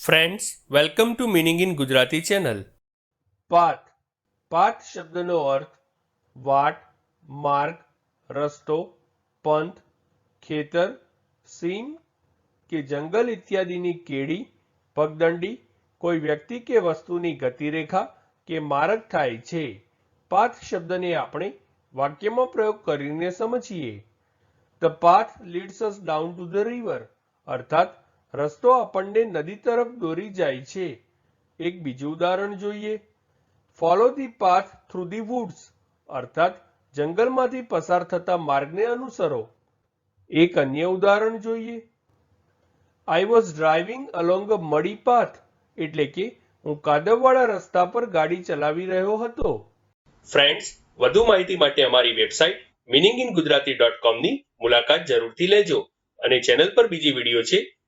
Friends welcome to meaning in Gujarati channel path path શબ્દનો અર્થ વાટ માર્ગ રસ્તો પંથ ખેતર સીમ કે જંગલ ઇત્યાદિની કેડી પગદંડી કોઈ વ્યક્તિ કે વસ્તુની ગતિરેખા કે માર્ગ થાય છે પાથ શબ્દને આપણે વાક્યમાં પ્રયોગ કરીને સમજીએ the path leads us down to the river અર્થાત રસ્તો આપણને નદી તરફ દોરી જાય છે. એક બીજું ઉદાહરણ જોઈએ. Follow the path through the woods અર્થાત જંગલમાંથી પસાર થતા માર્ગને અનુસરો. એક અન્ય ઉદાહરણ જોઈએ. I was driving along a muddy path એટલે કે હું કાદવવાળા રસ્તા પર ગાડી ચલાવી રહ્યો હતો. ફ્રેન્ડ્સ વધુ માહિતી માટે અમારી website meaning in Gujarati dot કોમની મુલાકાત જરૂરથી લેજો અને ચેનલ પર બીજી વીડિયો છે